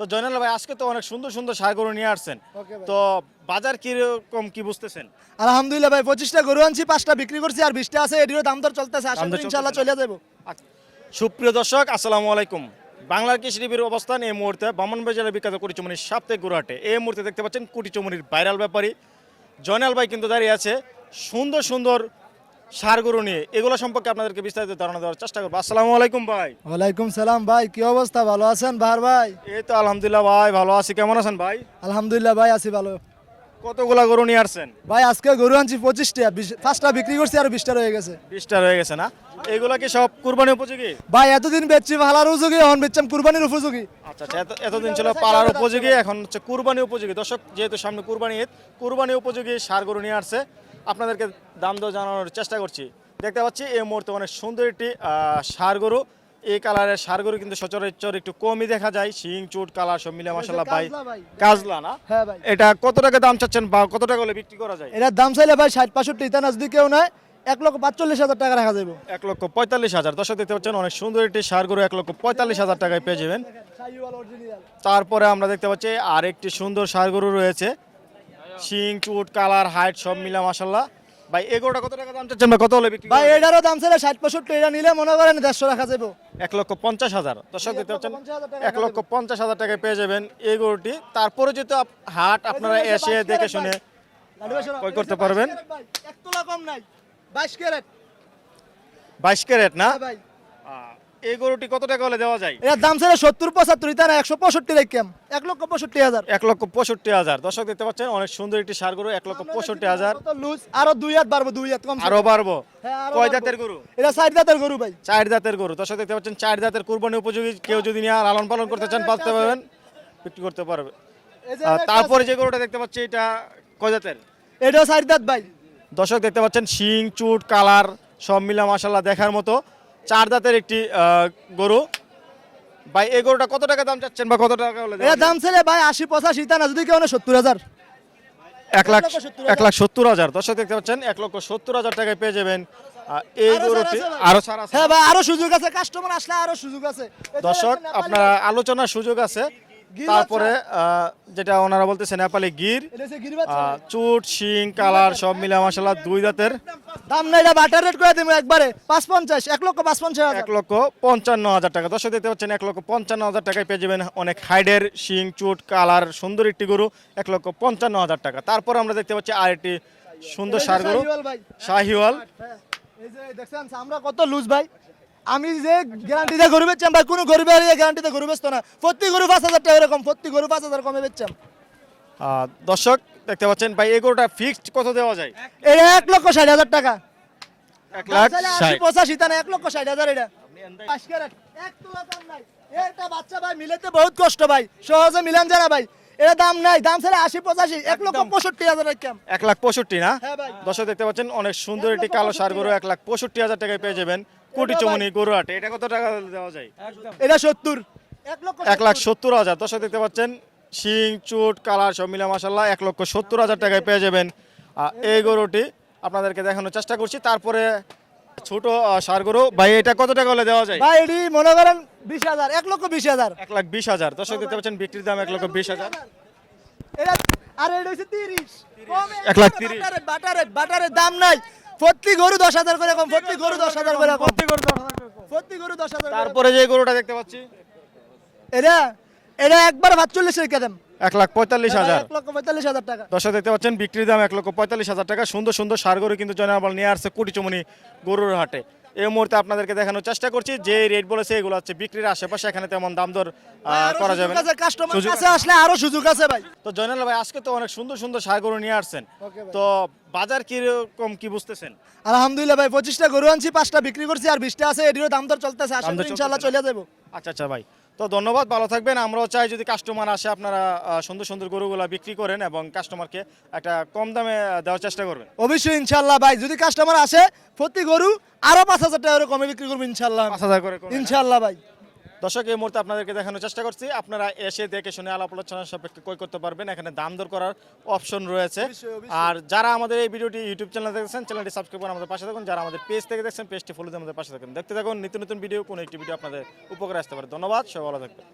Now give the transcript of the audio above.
তো জয়নাল ভাই আজকে তো অনেক সুন্দর সুন্দর সার গরু নিয়ে আসছেন। তো বাজার কীরকম কি বুঝতেছেন? আলহামদুলিল্লাহ ভাই পঁচিশটা গরু আনছি পাঁচটা বিক্রি করছি আর বিশটা আছে এটিরও দাম দর চলতেছে। আশা দাম করি ইনশাল্লাহ চলে যাব। সুপ্রিয় দর্শক আসসালামু আলাইকুম। বাংলার কৃষি টিভির অবস্থান এই মুহূর্তে বামনবাড়ি জেলার বিখ্যাত কুটিচুমনির সাপ্তাহিক গুরুহাটে এই মুহূর্তে দেখতে পাচ্ছেন কুটিচুমনির ভাইরাল ব্যাপারী। জয়নাল ভাই কিন্তু দাঁড়িয়ে আছে সুন্দর সুন্দর সার গরু নিয়ে। এগুলো সম্পর্কে আপনাদেরকে বিস্তারিত ধারণা দেওয়ার চেষ্টা করব। আসসালামু আলাইকুম ভাই। ওয়ালাইকুম সালাম ভাই কি অবস্থা? ভালো আছেন বাহার ভাই? এই তো আলহামদুলিল্লাহ ভাই ভালো আছি। কেমন আছেন ভাই? আলহামদুলিল্লাহ ভাই আছি ভালো। কতগুলা গরু নিয়ে আসছেন? ভাই আজকে গরু আনছি পঁচিশটা। পাঁচটা বিক্রি করছি আর বিশটা রয়ে গেছে। বিশটা রয়ে গেছে না? এগুলা কি সব কুরবানি উপযোগী? ভাই এতদিন বেচছি ভালার উপযোগী এখন বেচছাম কুরবানির উপযোগী। আচ্ছা আচ্ছা এতদিন ছিল পালার উপযোগী এখন হচ্ছে কুরবানি উপযোগী। দর্শক যেহেতু সামনে কুরবানি ঈদ কুরবানি উপযোগী সার গরু নিয়ে আসছে। আপনাদেরকে দাম দর জানানোর চেষ্টা করছি। দেখতে পাচ্ছি এই মুহূর্তে অনেক সুন্দর একটি ষাঁড় গরু। এই কালারের ষাঁড় গরু কিন্তু সচরাচর একটু কমই দেখা যায়। শিং চুট কালার সব মিলে মাসাল্লাহ ভাই কাজলা না? হ্যাঁ ভাই। এটা কত টাকা দাম চাচ্ছেন বা কত টাকা হলে বিক্রি করা যায়? এটার দাম চাইলে ভাই ষাট পাঁচষট্টি ইতানা যদি কেউ নয় এক লক্ষ পাঁচচল্লিশ হাজার টাকা রাখা যাবে এক লক্ষ পঁয়তাল্লিশ হাজার। দর্শক দেখতে পাচ্ছেন অনেক সুন্দর একটি ষাঁড় গরু এক লক্ষ পঁয়তাল্লিশ হাজার টাকায় পেয়ে যাবেন। তারপরে আমরা দেখতে পাচ্ছি আর একটি সুন্দর ষাঁড় গরু রয়েছে। শিং চুট কালার হাইট সব মিলা মাসাল্লাহ ভাই এগোটা কত টাকা দাম চাচ্ছেন ভাই? কত হলে বিক্রি ভাই এটারও দাম চাইলে ষাট পঁয়ষট্টি এটা নিলে মনে করেন দেড়শো রাখা যাবে এক লক্ষ পঞ্চাশ হাজার। দর্শক পাচ্ছেন 1,50,000 এক লক্ষ পঞ্চাশ হাজার টাকায় পেয়ে যাবেন এই গরুটি। তারপরে যেহেতু হাট আপনারা এসে দেখে শুনে যে করতে পারবেন। ক্যারেট ভাই, এক তোলা কম নাই বাইশ ক্যারেট। বাইশ ক্যারেট না? হ্যাঁ ভাই। এই গরুটি কত টাকা হলে দেওয়া যায়? এটার দাম ছিল সত্তর পঁচাত্তর ইতা না একশো পঁয়ষট্টি রাখতাম এক লক্ষ পঁয়ষট্টি হাজার। এক লক্ষ পঁয়ষট্টি হাজার। দর্শক দেখতে পাচ্ছেন অনেক সুন্দর একটি সার গরু এক লক্ষ পঁয়ষট্টি হাজার। লুজ আরও দুই হাত বাড়বো দুই হাত কম আরও বাড়বো? হ্যাঁ, কয় জাতের গরু? এটা সাইড দাঁতের গরু ভাই। চার দাঁতের গরু। দর্শক দেখতে পাচ্ছেন চার দাঁতের কুরবানি উপযোগী। কেউ যদি নিয়ে লালন পালন করতে চান পালতে পারবেন। বিক্রি করতে পারবে। তারপরে যে গরুটা দেখতে পাচ্ছি এটা কয় জাতের? এটাও সাইড দাঁত ভাই। দর্শক দেখতে পাচ্ছেন শিং চুট কালার সব মিলা মাসাল্লাহ দেখার মতো। চার দাঁতের একটি গরু। ভাই এই গরুটা কত টাকা দাম চাচ্ছেন বা কত টাকা হলে এর দাম ছেলে ভাই আশি পঁচাশি তা না যদি কেউ সত্তর হাজার? এক লাখ এক লাখ সত্তর হাজার। দর্শক দেখতে পাচ্ছেন এক লক্ষ সত্তর হাজার টাকায় পেয়ে যাবেন এই আরও গরুটি। আরও ছাড় আছে। হ্যাঁ ভাই আরও সুযোগ আছে। কাস্টমার আসলে আরও সুযোগ আছে। দর্শক আপনার। আলোচনার সুযোগ আছে। তারপরে যেটা ওনারা বলতেছে নেপালি গির চুট শিং কালার সব মিলে মাসাল্লাহ দুই দাঁতের দাম না এটা বাটার রেট করে দেবো একবারে। পাঁচ পঞ্চাশ এক লক্ষ পাঁচ পঞ্চাশ এক লক্ষ পঞ্চান্ন হাজার টাকা। দর্শক দেখতে পাচ্ছেন এক লক্ষ পঞ্চান্ন হাজার টাকায় পেয়ে যাবেন অনেক হাইডের শিং চুট কালার সুন্দর একটি গরু এক লক্ষ পঞ্চান্ন হাজার টাকা। তারপর আমরা দেখতে পাচ্ছি আর একটি সুন্দর সার গরু শাহিওয়াল এই যে দেখছেন আমরা কত লুজ ভাই। আমি যে গ্যারান্টিতে গরু বেচছাম ভাই কোনো গরিবের গ্যারান্টিতে গরু বেচতো না। প্রতি গরু পাঁচ হাজার টাকা এরকম প্রতি গরু পাঁচ হাজার কমে বেচছাম দর্শক দেখতে পাচ্ছেন ভাই এই গরুটা ফিক্সড কত দেওয়া যায়? এটা এক লক্ষ ষাট হাজার টাকা। এক লাখ ষাট। পঁচাশি তা না এক লক্ষ ষাট হাজার এটা। এক তোলা দাম নাই। এটা বাচ্চা ভাই মিলাতে বহুত কষ্ট ভাই সহজে মিলান যায় না ভাই। এটা দাম নাই দাম ছেড়ে আশি পঁচাশি এক লক্ষ। পঁয়ষট্টি হাজার এক লাখ পঁয়ষট্টি না? হ্যাঁ দর্শক দেখতে পাচ্ছেন অনেক সুন্দর একটি কালো সার গরু এক লাখ পঁয়ষট্টি হাজার টাকায় পেয়ে যাবেন। কোটি চমনি গরু হাটে। এটা কত টাকা দেওয়া যায়? এটা সত্তর। এক লাখ সত্তর হাজার। দর্শক দেখতে পাচ্ছেন শিং চুট কালার সব মিলা মাসাল্লাহ এক লক্ষ সত্তর হাজার টাকায় পেয়ে যাবেন। এই গরুটি আপনাদেরকে দেখানোর চেষ্টা করছি। তারপরে ছোট ষাঁড় গরু। ভাই এটা কত টাকা হলে দেওয়া যায়? ভাই এটি মনে করেন বিশ হাজার এক লক্ষ বিশ হাজার। এক লাখ বিশ হাজার। দর্শক দেখতে পাচ্ছেন বিক্রির দাম এক লক্ষ বিশ হাজার। আর এটা হচ্ছে তিরিশ। এক লাখ তিরিশ। বাটারের বাটারের দাম নাই। প্রতি গরু দশ হাজার করে কম প্রতি গরু দশ হাজার করে কম। প্রতি গরু দশ হাজার করে হাজার তারপরে যে গরুটা দেখতে পাচ্ছি। এটা এটা একবার চল্লিশ রেখে দেন এক লাখ পঁয়তাল্লিশ হাজার। এক লক্ষ পঁয়তাল্লিশ হাজার টাকা। দর্শক দেখতে পাচ্ছেন বিক্রির দাম এক লক্ষ পঁয়তাল্লিশ হাজার টাকা। সুন্দর সুন্দর সার গরু কিন্তু জনাবল নিয়ে আসছে কুটিচুমনি গরুর হাটে। এই মুহূর্তে আপনাদেরকে দেখানোর চেষ্টা করছি যে রেট বলেছে এগুলো হচ্ছে বিক্রির আশেপাশে এখানে তেমন দাম দর করা যাবে না। কাস্টমার কাছে আসলে আরও সুযোগ আছে ভাই। তো জয়নাল ভাই আজকে তো অনেক সুন্দর সুন্দর সার গরু নিয়ে আসছেন। তো বাজার কীরকম কি বুঝতেছেন? আলহামদুলিল্লাহ ভাই পঁচিশটা গরু আনছি পাঁচটা বিক্রি করছি আর বিশটা আছে এটিরও দাম দর চলতেছে। ইনশাল্লাহ চলে যাব। আচ্ছা আচ্ছা ভাই তো ধন্যবাদ ভালো থাকবেন। আমরাও চাই যদি কাস্টমার আসে আপনারা সুন্দর সুন্দর গরুগুলো বিক্রি করেন এবং কাস্টমারকে একটা কম দামে দেওয়ার চেষ্টা করবেন। অবশ্যই ইনশাল্লাহ ভাই যদি কাস্টমার আসে প্রতি গরু আরও পাঁচ হাজার টাকা কমে বিক্রি করব ইনশাল্লাহ পাঁচ হাজার করে ইনশাল্লাহ ভাই। দর্শক এই মুহূর্তে আপনাদেরকে দেখানোর চেষ্টা করছি। আপনারা এসে দেখে শুনে আলাপ আলোচনা সাপেক্ষে কই করতে পারবেন। এখানে দাম দর করার অপশন রয়েছে। আর যারা আমাদের এই ভিডিওটি ইউটিউব চ্যানেল দেখছেন চ্যানেলটি সাবস্ক্রাইব করে আমাদের পাশে থাকুন। যারা আমাদের পেজ থেকে দেখছেন পেজটি ফলো দিয়ে আমাদের পাশে থাকুন। দেখতে থাকুন নিত্য নতুন ভিডিও কোনো একটি ভিডিও আপনাদের উপকারে আসতে পারে। ধন্যবাদ সবাই ভালো থাকবেন।